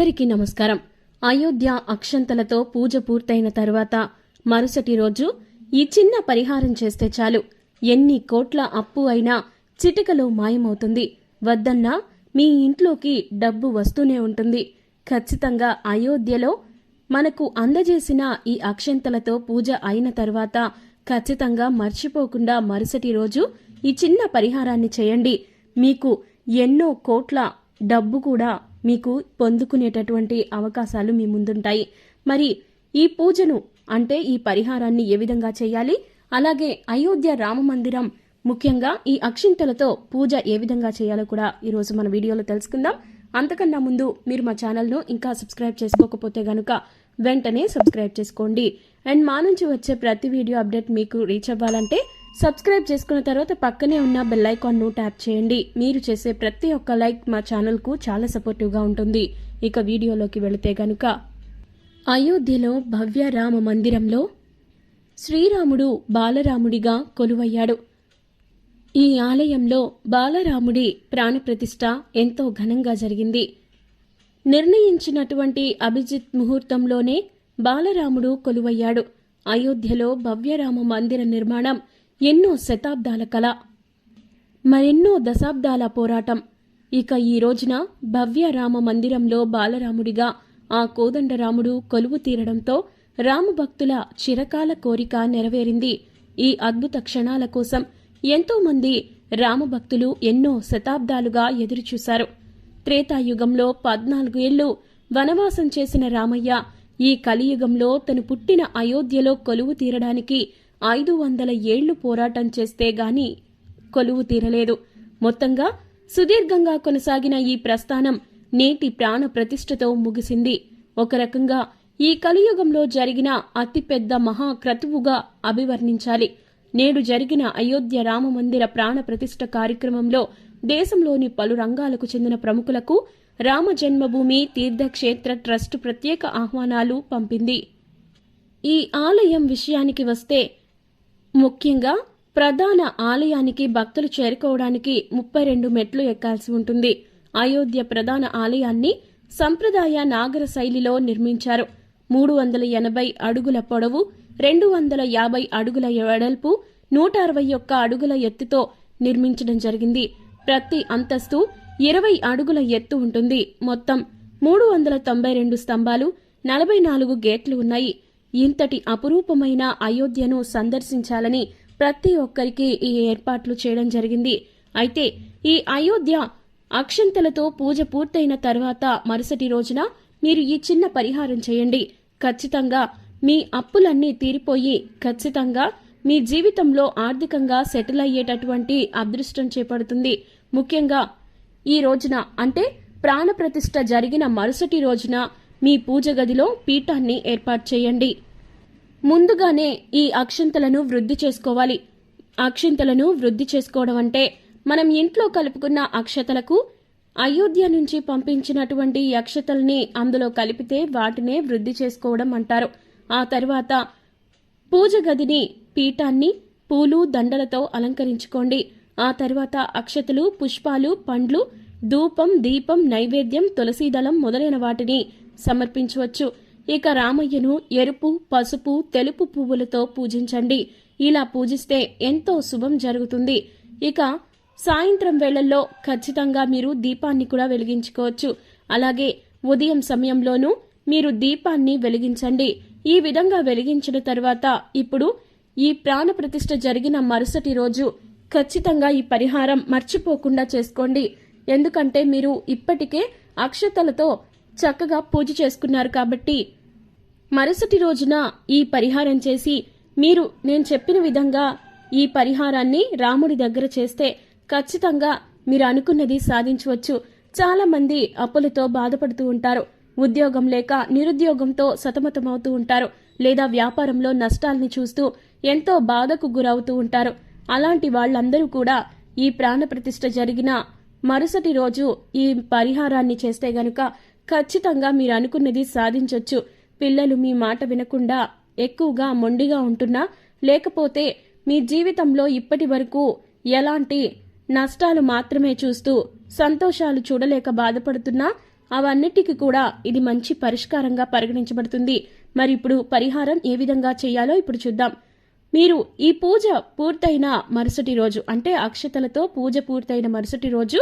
అందరికీ నమస్కారం. అయోధ్య అక్షంతలతో పూజ పూర్తయిన తరువాత మరుసటి రోజు ఈ చిన్న పరిహారం చేస్తే చాలు. ఎన్ని కోట్ల అప్పు అయినా చిటికలో మాయమవుతుంది. వద్దన్నా మీ ఇంట్లోకి డబ్బు వస్తూనే ఉంటుంది. ఖచ్చితంగా అయోధ్యలో మనకు అందజేసిన ఈ అక్షంతలతో పూజ అయిన తర్వాత ఖచ్చితంగా మర్చిపోకుండా మరుసటి రోజు ఈ చిన్న పరిహారాన్ని చేయండి. మీకు ఎన్నో కోట్ల డబ్బు కూడా మీకు పొందుకునేటటువంటి అవకాశాలు మీ ముందుంటాయి. మరి ఈ పూజను అంటే ఈ పరిహారాన్ని ఏ విధంగా చేయాలి? అలాగే అయోధ్య రామ మందిరం ముఖ్యంగా ఈ అక్షింతలతో పూజ ఏ విధంగా చేయాలో కూడా ఈరోజు మన వీడియోలో తెలుసుకుందాం. అంతకన్నా ముందు మీరు మా ఛానల్ను ఇంకా సబ్స్క్రైబ్ చేసుకోకపోతే గనుక వెంటనే సబ్స్క్రైబ్ చేసుకోండి. అండ్ మా నుంచి వచ్చే ప్రతి వీడియో అప్డేట్ మీకు రీచ్ అవ్వాలంటే సబ్స్క్రైబ్ చేసుకున్న తర్వాత పక్కనే ఉన్న బెల్ ఐకాన్ను ట్యాప్ చేయండి. మీరు చేసే ప్రతి ఒక్క లైక్ మా ఛానల్కు చాలా సపోర్టివ్గా ఉంటుంది. ఇక వీడియోలోకి వెళితే గనుక అయోధ్యలో భవ్య రామ మందిరంలో శ్రీరాముడు బాలరాముడిగా కొలువయ్యాడు. ఈ ఆలయంలో బాలరాముడి ప్రాణప్రతిష్ఠ ఎంతో ఘనంగా జరిగింది. నిర్ణయించినటువంటి అభిజిత్ ముహూర్తంలోనే బాలరాముడు కొలువయ్యాడు. అయోధ్యలో భవ్యరామ మందిర నిర్మాణం ఎన్నో శతాబ్దాల కళ మరెన్నో దశాబ్దాల పోరాటం. ఇక ఈ రోజున భవ్య రామ మందిరంలో బాలరాముడిగా ఆ కోదండరాముడు కొలువు తీరడంతో రామభక్తుల చిరకాల కోరిక నెరవేరింది. ఈ అద్భుత క్షణాల కోసం ఎంతో మంది రామభక్తులు ఎన్నో శతాబ్దాలుగా ఎదురుచూశారు. త్రేతాయుగంలో పద్నాలుగు ఏళ్ళు వనవాసం చేసిన రామయ్య ఈ కలియుగంలో తను పుట్టిన అయోధ్యలో కొలువు తీరడానికి ఐదు వందల ఏళ్ళు పోరాటం చేస్తే గాని కొలువు తీరలేదు. మొత్తంగా సుదీర్ఘంగా కొనసాగిన ఈ ప్రస్థానం నేటి ప్రాణ ప్రతిష్టతో ముగిసింది. ఒక రకంగా ఈ కలియుగంలో జరిగిన అతిపెద్ద మహాక్రతువుగా అభివర్ణించాలి. నేడు జరిగిన అయోధ్య రామ మందిర ప్రాణ ప్రతిష్ఠ కార్యక్రమంలో దేశంలోని పలు రంగాలకు చెందిన ప్రముఖులకు రామ జన్మభూమి తీర్థక్షేత్ర ట్రస్ట్ ప్రత్యేక ఆహ్వానాలు పంపింది. ఈ ఆలయం విషయానికి వస్తే ముఖ్యంగా ప్రధాన ఆలయానికి భక్తులు చేరుకోవడానికి ముప్పై రెండు మెట్లు ఎక్కాల్సి ఉంటుంది. అయోధ్య ప్రధాన ఆలయాన్ని సంప్రదాయ నాగర శైలిలో నిర్మించారు. మూడు వందల ఎనభై అడుగుల పొడవు రెండు వందల యాభై అడుగుల వెడల్పు నూట అరవై ఒక్క అడుగుల ఎత్తుతో నిర్మించడం జరిగింది. ప్రతి అంతస్తు ఇరవై అడుగుల ఎత్తు ఉంటుంది. మొత్తం మూడు వందల తొంభై రెండు స్తంభాలు నలభై నాలుగు గేట్లు ఉన్నాయి. ఇంతటి అపురూపమైన అయోధ్యను సందర్శించాలని ప్రతి ఒక్కరికి ఈ ఏర్పాట్లు చేయడం జరిగింది. అయితే ఈ అయోధ్య అక్షంతలతో పూజ పూర్తయిన తర్వాత మరుసటి రోజున మీరు ఈ చిన్న పరిహారం చేయండి. ఖచ్చితంగా మీ అప్పులన్నీ తీరిపోయి ఖచ్చితంగా మీ జీవితంలో ఆర్థికంగా సెటిల్ అయ్యేటటువంటి అదృష్టం చేపడుతుంది. ముఖ్యంగా ఈ రోజున అంటే ప్రాణప్రతిష్ఠ జరిగిన మరుసటి రోజున మీ పూజ గదిలో పీఠాన్ని ఏర్పాటు చేయండి. ముందుగానే ఈ అక్షంతలను వృద్ధి చేసుకోవాలి. అక్షింతలను వృద్ధి చేసుకోవడం అంటే మనం ఇంట్లో కలుపుకున్న అక్షతలకు అయోధ్య నుంచి పంపించినటువంటి అక్షతల్ని అందులో కలిపితే వాటినే వృద్ధి చేసుకోవడం అంటారు. ఆ తర్వాత పూజ గదిని పీఠాన్ని పూలు దండలతో అలంకరించుకోండి. ఆ తర్వాత అక్షతలు పుష్పాలు పండ్లు ధూపం దీపం నైవేద్యం తులసీదళం మొదలైన వాటిని సమర్పించవచ్చు. ఇక రామయ్యను ఎరుపు పసుపు తెలుపు పువ్వులతో పూజించండి. ఇలా పూజిస్తే ఎంతో శుభం జరుగుతుంది. ఇక సాయంత్రం వేళల్లో ఖచ్చితంగా మీరు దీపాన్ని కూడా వెలిగించుకోవచ్చు. అలాగే ఉదయం సమయంలోనూ మీరు దీపాన్ని వెలిగించండి. ఈ విధంగా వెలిగించిన తర్వాత ఇప్పుడు ఈ ప్రాణ ప్రతిష్ఠ జరిగిన మరుసటి రోజు ఖచ్చితంగా ఈ పరిహారం మర్చిపోకుండా చేసుకోండి. ఎందుకంటే మీరు ఇప్పటికే అక్షతలతో చక్కగా పూజ చేసుకున్నారు కాబట్టి మరుసటి రోజున ఈ పరిహారం చేసి మీరు నేను చెప్పిన విధంగా ఈ పరిహారాన్ని రాముడి దగ్గర చేస్తే ఖచ్చితంగా మీరు అనుకున్నది సాధించవచ్చు. చాలామంది అప్పులతో బాధపడుతూ ఉంటారు. ఉద్యోగం లేక నిరుద్యోగంతో సతమతమవుతూ ఉంటారు. లేదా వ్యాపారంలో నష్టాల్ని చూస్తూ ఎంతో బాధకు గురవుతూ ఉంటారు. అలాంటి వాళ్ళందరూ కూడా ఈ ప్రాణప్రతిష్ఠ జరిగిన మరుసటి రోజు ఈ పరిహారాన్ని చేస్తే గనుక ఖచ్చితంగా మీరు అనుకున్నది సాధించొచ్చు. పిల్లలు మీ మాట వినకుండా ఎక్కువగా మొండిగా ఉంటున్నా లేకపోతే మీ జీవితంలో ఇప్పటి వరకు ఎలాంటి నష్టాలు మాత్రమే చూస్తూ సంతోషాలు చూడలేక బాధపడుతున్నా అవన్నిటికీ కూడా ఇది మంచి పరిష్కారంగా పరిగణించబడుతుంది. మరి ఇప్పుడు పరిహారం ఏ విధంగా చేయాలో ఇప్పుడు చూద్దాం. మీరు ఈ పూజ పూర్తయిన మరుసటి రోజు అంటే అక్షతలతో పూజ పూర్తయిన మరుసటి రోజు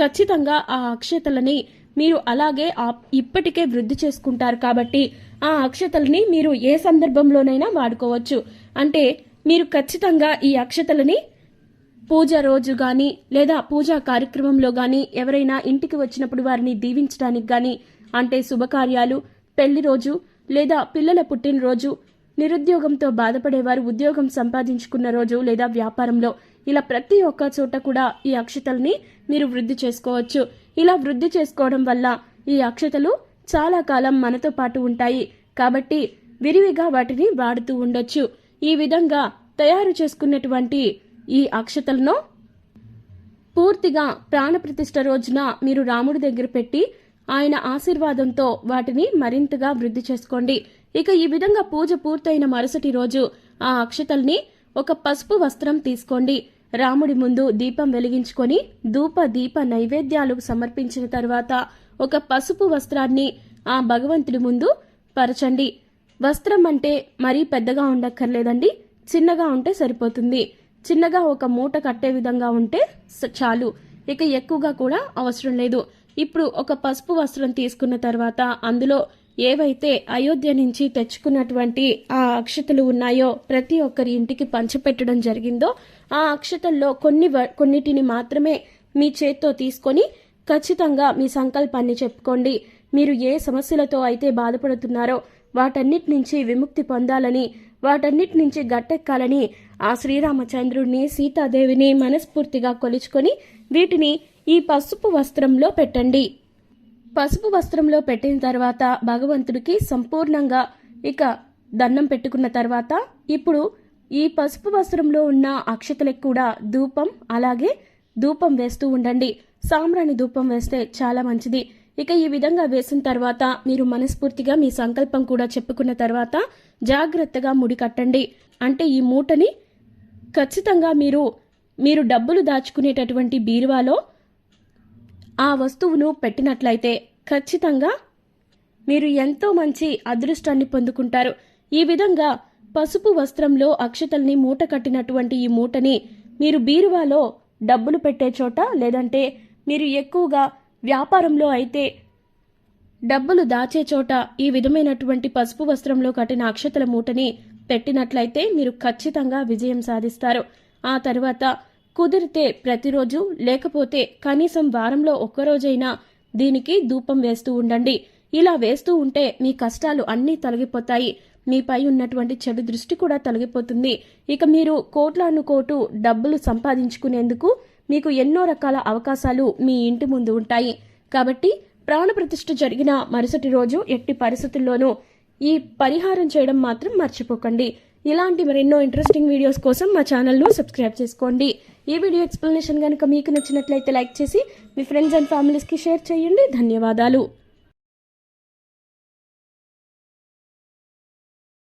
ఖచ్చితంగా ఆ అక్షతలని మీరు అలాగే ఇప్పటికే వృద్ధి చేసుకుంటారు కాబట్టి ఆ అక్షతలని మీరు ఏ సందర్భంలోనైనా వాడుకోవచ్చు. అంటే మీరు ఖచ్చితంగా ఈ అక్షతలని పూజ రోజు కానీ లేదా పూజా కార్యక్రమంలో కానీ ఎవరైనా ఇంటికి వచ్చినప్పుడు వారిని దీవించడానికి కానీ అంటే శుభకార్యాలు పెళ్ళి రోజు లేదా పిల్లల పుట్టినరోజు నిరుద్యోగంతో బాధపడేవారు ఉద్యోగం సంపాదించుకున్న రోజు లేదా వ్యాపారంలో ఇలా ప్రతి ఒక్క చోట కూడా ఈ అక్షతల్ని మీరు వృద్ధి చేసుకోవచ్చు. ఇలా వృద్ధి చేసుకోవడం వల్ల ఈ అక్షతలు చాలా కాలం మనతో పాటు ఉంటాయి. కాబట్టి విరివిగా వాటిని వాడుతూ ఉండొచ్చు. ఈ విధంగా తయారు చేసుకున్నటువంటి ఈ అక్షతలను పూర్తిగా ప్రాణప్రతిష్ఠ రోజున మీరు రాముడి దగ్గర పెట్టి ఆయన ఆశీర్వాదంతో వాటిని మరింతగా వృద్ధి చేసుకోండి. ఇక ఈ విధంగా పూజ పూర్తయిన మరుసటి రోజు ఆ అక్షతల్ని ఒక పసుపు వస్త్రం తీసుకోండి. రాముడి ముందు దీపం వెలిగించుకొని ధూప దీప నైవేద్యాలు సమర్పించిన తర్వాత ఒక పసుపు వస్త్రాన్ని ఆ భగవంతుడి ముందు పరచండి. వస్త్రం అంటే మరీ పెద్దగా ఉండక్కర్లేదండి. చిన్నగా ఉంటే సరిపోతుంది. చిన్నగా ఒక మూట కట్టే విధంగా ఉంటే చాలు. ఇక ఎక్కువగా కూడా అవసరం లేదు. ఇప్పుడు ఒక పసుపు వస్త్రం తీసుకున్న తర్వాత అందులో ఏవైతే అయోధ్య నుంచి తెచ్చుకున్నటువంటి ఆ అక్షతలు ఉన్నాయో ప్రతి ఒక్కరి ఇంటికి పంచిపెట్టడం జరిగిందో ఆ అక్షతల్లో కొన్ని వ- కొన్నిటిని మాత్రమే మీ చేత్తో తీసుకొని ఖచ్చితంగా మీ సంకల్పాన్ని చెప్పుకోండి. మీరు ఏ సమస్యలతో అయితే బాధపడుతున్నారో వాటన్నిటి నుంచి విముక్తి పొందాలని వాటన్నిటి నుంచి గట్టెక్కాలని ఆ శ్రీరామచంద్రుడిని సీతాదేవిని మనస్ఫూర్తిగా కొలుచుకొని వీటిని ఈ పసుపు వస్త్రంలో పెట్టండి. పసుపు వస్త్రంలో పెట్టిన తర్వాత భగవంతుడికి సంపూర్ణంగా ఇక దండం పెట్టుకున్న తర్వాత ఇప్పుడు ఈ పసుపు వస్త్రంలో ఉన్న అక్షతలకు కూడా ధూపం అలాగే ధూపం వేస్తూ ఉండండి. సాంబ్రాణి ధూపం వేస్తే చాలా మంచిది. ఇక ఈ విధంగా వేసిన తర్వాత మీరు మనస్ఫూర్తిగా మీ సంకల్పం కూడా చెప్పుకున్న తర్వాత జాగ్రత్తగా ముడి కట్టండి. అంటే ఈ మూటని ఖచ్చితంగా మీరు మీరు డబ్బులు దాచుకునేటటువంటి బీరువాలో ఆ వస్తువును పెట్టినట్లయితే ఖచ్చితంగా మీరు ఎంతో మంచి అదృష్టాన్ని పొందుకుంటారు. ఈ విధంగా పసుపు వస్త్రంలో అక్షతల్ని మూట కట్టినటువంటి ఈ మూటని మీరు బీరువాలో డబ్బులు పెట్టే చోట లేదంటే మీరు ఎక్కువగా వ్యాపారంలో అయితే డబ్బులు దాచే చోట ఈ విధమైనటువంటి పసుపు వస్త్రంలో కట్టిన అక్షతల మూటని పెట్టినట్లయితే మీరు ఖచ్చితంగా విజయం సాధిస్తారు. ఆ తర్వాత కుదిరితే ప్రతిరోజు లేకపోతే కనీసం వారంలో ఒక్కరోజైనా దీనికి ధూపం వేస్తూ ఉండండి. ఇలా వేస్తూ ఉంటే మీ కష్టాలు అన్నీ తొలగిపోతాయి. మీపై ఉన్నటువంటి చెడు దృష్టి కూడా తొలగిపోతుంది. ఇక మీరు కోట్లాను కోటు డబ్బులు సంపాదించుకునేందుకు మీకు ఎన్నో రకాల అవకాశాలు మీ ఇంటి ముందు ఉంటాయి. కాబట్టి ప్రాణప్రతిష్ఠ జరిగిన మరుసటి రోజు ఎట్టి పరిస్థితుల్లోనూ ఈ పరిహారం చేయడం మాత్రం మర్చిపోకండి. ఇలాంటి మరెన్నో ఇంట్రెస్టింగ్ వీడియోస్ కోసం మా ఛానల్ను సబ్స్క్రైబ్ చేసుకోండి. ఈ వీడియో ఎక్స్ప్లెనేషన్ కనుక మీకు నచ్చినట్లయితే లైక్ చేసి మీ ఫ్రెండ్స్ అండ్ ఫ్యామిలీస్కి షేర్ చేయండి. ధన్యవాదాలు.